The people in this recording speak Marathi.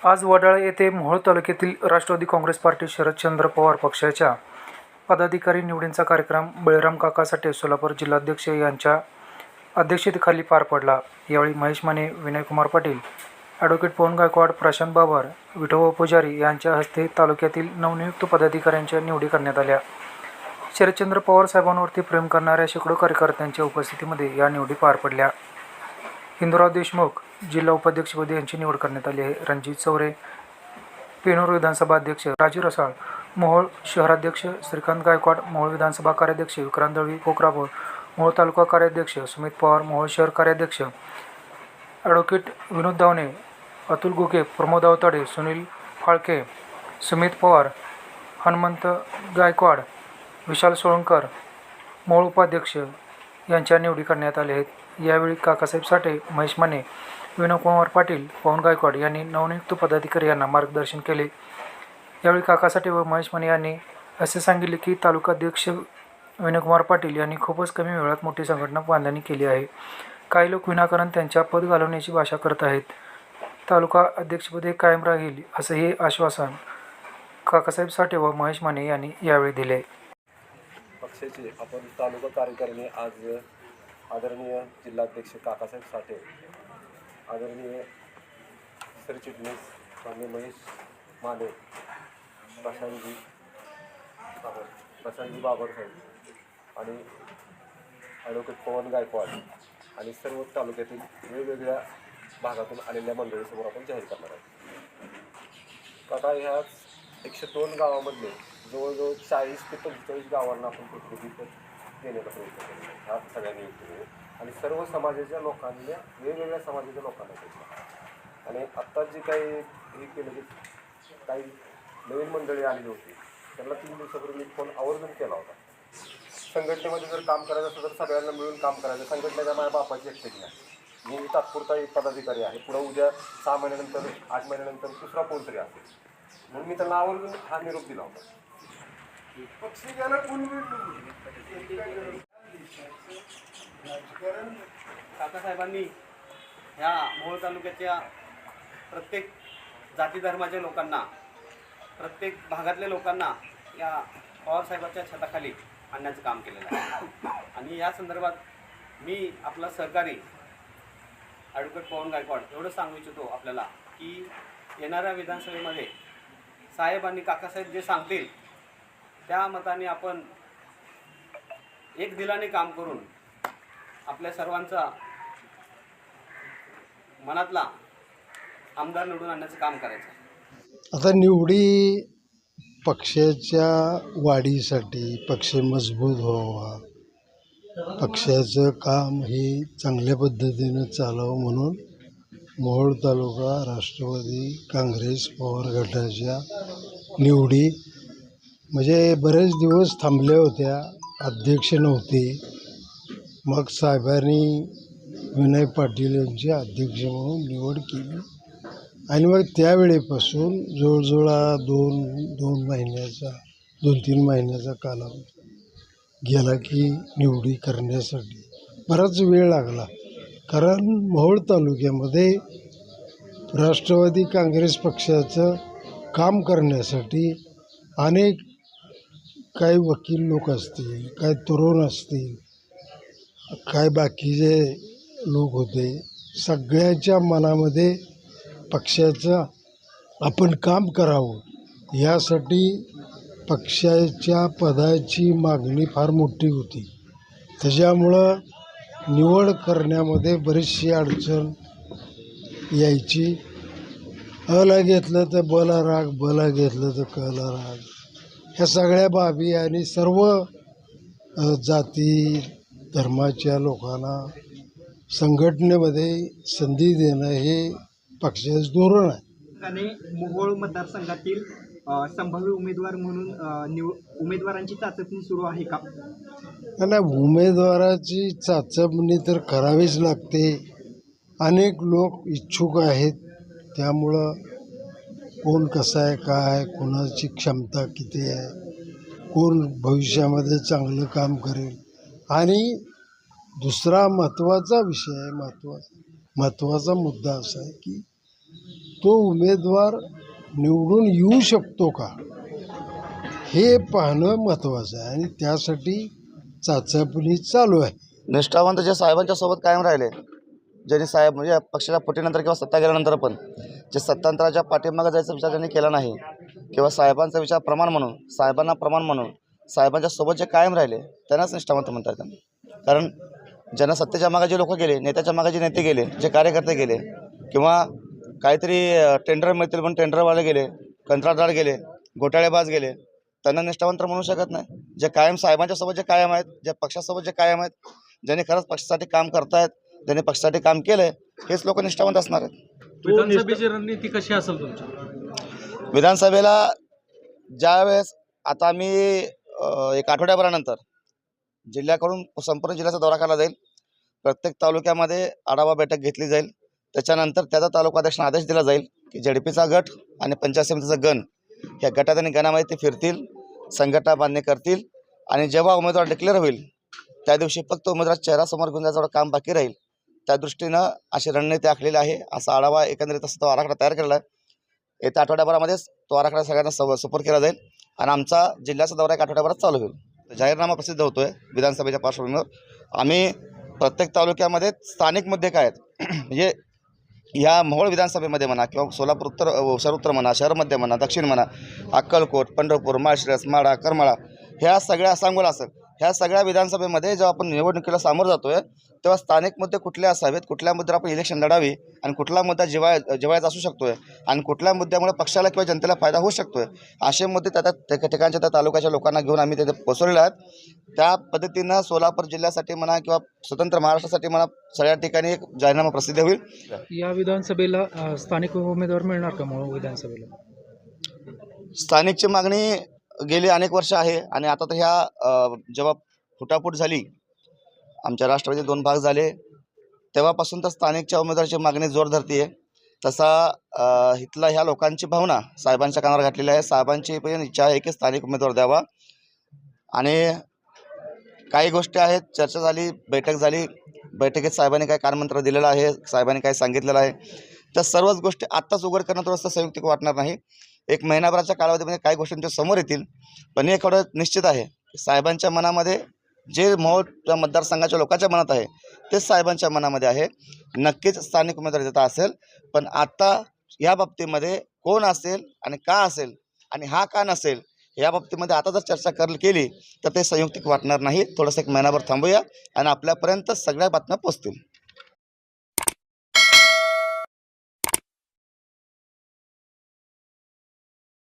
आज वडाळा येथे मोहोळ तालुक्यातील राष्ट्रवादी काँग्रेस पार्टी शरदचंद्र पवार पक्षाच्या पदाधिकारी निवडींचा कार्यक्रम बळीराम काका साठे सोलापूर जिल्हाध्यक्ष यांच्या अध्यक्षतेखाली पार पडला. यावेळी महेश माने विनयकुमार पाटील ॲडव्होकेट पवन गायकवाड प्रशांत बाबर विठोबा पुजारी यांच्या हस्ते तालुक्यातील नवनियुक्त पदाधिकाऱ्यांच्या निवडी करण्यात आल्या. शरदचंद्र पवार साहेबांवरती प्रेम करणाऱ्या शेकडो कार्यकर्त्यांच्या उपस्थितीमध्ये या निवडी पार पडल्या. हिंदुराव देशमुख जिल्हा उपाध्यक्षपदी यांची निवड करण्यात आली आहे. रणजित चौरे पेनूर विधानसभा अध्यक्ष राजू रसाळ मोहोळ शहराध्यक्ष श्रीकांत गायकवाड मोहोळ विधानसभा कार्याध्यक्ष विक्रांत दळवी पोखरापूर मोहोळ तालुका कार्याध्यक्ष सुमित पवार मोहोळ शहर कार्याध्यक्ष ॲडव्होकेट विनोद दावणे अतुल गुके प्रमोद अवताडे सुनील फाळके सुमित पवार हनुमंत गायकवाड विशाल सोळंकर मोहोळ उपाध्यक्ष यांच्या निवडी करण्यात आल्या आहेत. यावेळी काकासाहेब साठे महेश माने विनोदकुमार पाटील पवन गायकवाड यांनी नवनियुक्त पदाधिकारी यांना मार्गदर्शन केले. यावेळी काकासाठे व महेश माने यांनी असे सांगितले की तालुकाध्यक्ष विनोकुमार पाटील यांनी खूपच कमी वेळात मोठी संघटना बांधणी केली आहे. काही लोक विनाकारण त्यांच्या पद घालवण्याची भाषा करत आहेत. तालुका अध्यक्षपदे कायम राहील असं हे आश्वासन काकासाहेब साठे व महेश माने यांनी यावेळी दिले. पक्षाचे आपण तालुका कार्यकारिणी आज आदरणीय जिल्हाध्यक्ष काकासाहेब साठे आदरणीय सरचिटणीस स्वामी महेश माने प्रशांतजी बाबर प्रशांतजी बाबर साहेब आणि ॲडव्होकेट पवन गायकवाड आणि सर्व तालुक्यातील वेगवेगळ्या भागातून आलेल्या मंडळीसमोर आपण जाहीर करणार आहोत. काका ह्याच एकशे दोन गावामधले जवळजवळ चाळीस ते पंचेचाळीस गावांना आपण प्रतिनिधित्व देण्याचा प्रयत्न केलेला ह्या सगळ्यांनी आणि सर्व समाजाच्या लोकांना वेगवेगळ्या समाजाच्या लोकांना केलं आणि आत्ता जे काही हे केलं की काही नवीन मंडळी आलेली होती त्यांना तीन दिवसापूर्वी मी फोन आवर्जून केला होता. संघटनेमध्ये जर काम करायचं असेल तर सगळ्यांना मिळून काम करायचं. संघटनेच्या माझ्या बापाची एकटेच नाही. मी तात्पुरता एक पदाधिकारी आहे. पुढं उद्या सहा महिन्यानंतर आठ महिन्यानंतर दुसरा कोणतरी असेल. म्हणून मी त्यांना आवर्जून हा निरोप दिला होता. काकासाहेबांनी ह्या मोहोळ तालुक्याच्या प्रत्येक जाती धर्माच्या लोकांना प्रत्येक भागातल्या लोकांना या पवारसाहेबाच्या छताखाली आणण्याचं काम केलेलं आहे. आणि या संदर्भात मी आपला सहकारी ॲडव्होकेट पवन गायकवाड एवढं सांगू इच्छितो आपल्याला की येणाऱ्या विधानसभेमध्ये साहेब आणि काकासाहेब जे सांगतील त्या मताने आपण एक दिलाने काम करून आपल्या सर्वांचा मनातला आमदार निवडून आणण्याचं काम करायचं. आता निवडी पक्षाच्या वाढीसाठी पक्ष मजबूत व्हावा. पक्षाचं काम हे चांगल्या पद्धतीनं चालावं म्हणून मोहोळ तालुका राष्ट्रवादी काँग्रेस पवार गटाच्या निवडी म्हणजे बरेच दिवस थांबल्या होत्या अध्यक्ष नव्हते. मग साहेबांनी विनय पाटील यांची अध्यक्ष म्हणून निवड केली. आणि मग त्यावेळेपासून जवळजवळ दोन दोन महिन्याचा दोन तीन महिन्याचा कालावधी गेला की निवडी करण्यासाठी बराच वेळ लागला. कारण मोहोळ तालुक्यामध्ये राष्ट्रवादी काँग्रेस पक्षाचं काम करण्यासाठी अनेक काही वकील लोक असतील काही तरुण असतील काय बाकीचे लोक होते सगळ्याच्या मनामध्ये पक्षाचं आपण काम करावं यासाठी पक्षाच्या पदाची मागणी फार मोठी होती. त्याच्यामुळं निवड करण्यामध्ये बरीचशी अडचण यायची. अला घेतलं तर बला राग बला घेतलं तर कला राग. ह्या सगळ्या बाबी आणि सर्व जाती धर्माच्या लोकांना संघटनेमध्ये संधी देणं हे पक्षाचं धोरण आहे. आणि मोहोळ मतदारसंघातील संभाव्य उमेदवार म्हणून निव उमेदवारांची चाचपणी सुरू आहे का? आणि उमेदवाराची चाचपणी तर करावीच लागते. अनेक लोक इच्छुक आहेत. त्यामुळं कोण कसं आहे काय आहे, कोणाची क्षमता किती आहे कोण भविष्यामध्ये चांगलं काम करेल. आणि दुसरा महत्त्वाचा विषय आहे महत्त्वाचा महत्त्वाचा मुद्दा असा आहे की तो उमेदवार निवडून येऊ शकतो का? हे पाहणं महत्त्वाचं आहे आणि त्यासाठी चाचपणी चालू आहे. निष्ठावंत जे साहेबांच्या सोबत कायम राहिले ज्यांनी साहेब म्हणजे पक्षाच्या फुटीनंतर किंवा सत्ता गेल्यानंतर पण जे सत्तांतराच्या पाठीमागं जायचा विचार त्यांनी केला नाही किंवा साहेबांचा विचार प्रमाण म्हणून साहेबांना प्रमाण म्हणून साहेबांच्या सोबत जे कायम राहिले त्यांनाच निष्ठावंत म्हणतात त्यांना. कारण ज्यांना सत्तेच्या मागे जे लोक गेले नेत्याच्या मागे जे नेते गेले जे कार्यकर्ते गेले किंवा काहीतरी टेंडर मिळतील पण टेंडरवाले गेले कंत्राटदार गेले घोटाळेबाज गेले त्यांना निष्ठावंत म्हणू शकत नाही. जे कायम साहेबांच्या सोबत जे कायम आहेत जे पक्षासोबत जे कायम आहेत ज्यांनी खरंच पक्षासाठी काम करतायत ज्यांनी पक्षासाठी काम केलंय हेच लोक निष्ठावंत असणार आहेत. विधानसभेची रणनीती कशी असेल तुमची? विधानसभेला ज्यावेळेस आता आम्ही अ, एक आठवड्याभरानंतर जिल्ह्याकडून संपूर्ण जिल्ह्याचा दौरा केला जाईल प्रत्येक तालुक्यामध्ये आढावा बैठक घेतली जाईल त्याच्यानंतर त्याचा तालुकाध्यक्षांना आदेश दिला जाईल की झडपीचा गट आणि पंचायत समितीचा गण या गटात आणि गणामध्ये ते फिरतील संघटना बांधणी करतील आणि जेव्हा उमेदवार डिक्लेअर होईल त्या दिवशी फक्त उमेदवार चेहरा समोर घेऊन जायचं एवढं काम बाकी राहील. त्या दृष्टीनं अशी रणनीती आखलेली आहे. असा आढावा एकंदरीत असं तो आराखडा तयार केलेला आहे. येत्या आठवड्याभरामध्येच तो आराखडा सगळ्यांना सव सुपर केला जाईल आणि आमचा जिल्ह्याचा दौरा एक आठवड्याभरात चालू होईल. जाहीरनामा प्रसिद्ध होतो आहे विधानसभेच्या पार्श्वभूमीवर. आम्ही प्रत्येक तालुक्यामध्ये स्थानिक मुद्दे काय आहेत? म्हणजे ह्या मोहोळ विधानसभेमध्ये म्हणा किंवा सोलापूर उत्तर अ, उत्तर म्हणा शहरमध्ये म्हणा दक्षिण म्हणा अक्कलकोट पंढरपूर माळशिरस माडा करमाळा ह्या सगळ्या सांगोला असेल ह्या सगळ्या विधानसभेमध्ये जेव्हा आपण निवडणुकीला सामोरं जातोय तेव्हा स्थानिक मुद्दे कुठले असावेत कुठल्या मुद्द्यावर आपण इलेक्शन लढावी आणि कुठला मुद्दा जिवाय जिवायचा असू शकतोय आणि कुठल्या मुद्द्यामुळे पक्षाला किंवा जनतेला फायदा होऊ शकतोय असे मुद्दे त्या त्या ठिकाणच्या त्या तालुक्याच्या लोकांना घेऊन आम्ही तिथे पोचवलेले आहेत. त्या पद्धतीनं सोलापूर जिल्ह्यासाठी म्हणा किंवा स्वतंत्र महाराष्ट्रासाठी म्हणा सगळ्या ठिकाणी एक जाहीरनामा प्रसिद्ध होईल. या विधानसभेला स्थानिक उमेदवार मिळणार का म्हणून विधानसभेला? स्थानिकची मागणी गेली अनेक वर्ष आहे आणि आता तर ह्या जेव्हा फुटाफूट झाली आमच्या राष्ट्रवादी दोन भाग झाले तेव्हापासून तर स्थानिकच्या उमेदवाराची मागणी जोर धरते तसा इथला ह्या लोकांची भावना साहेबांच्या कानावर घातलेली आहे. साहेबांची पण इच्छा आहे की स्थानिक उमेदवार द्यावा. आणि काही गोष्टी आहेत चर्चा झाली बैठक झाली. बैठकीत साहेबांनी काय कानमंत्र दिलेलं आहे साहेबांनी काय सांगितलेलं आहे. त्या सर्वच गोष्टी आत्ताच उघड करणं थोडंसं संयुक्तिक वाटणार नाही. एक महिनाभराच्या कालावधीमध्ये काही गोष्टी तुमच्यासमोर येतील. पण हे एवढं निश्चित आहे. साहेबांच्या मनामध्ये जे मोहोळ मतदारसंघाच्या लोकांच्या मनात आहे तेच साहेबांच्या मनामध्ये आहे. नक्कीच स्थानिक उमेदवार देता असेल पण आता या बाबतीमध्ये कोण असेल आणि का असेल आणि हा का नसेल या बाबतीमध्ये आता जर चर्चा कर केली तर ते संयुक्तिक वाटणार नाही. थोडंसं एक महिनाभर थांबूया आणि आपल्यापर्यंत सगळ्या बातम्या पोचतील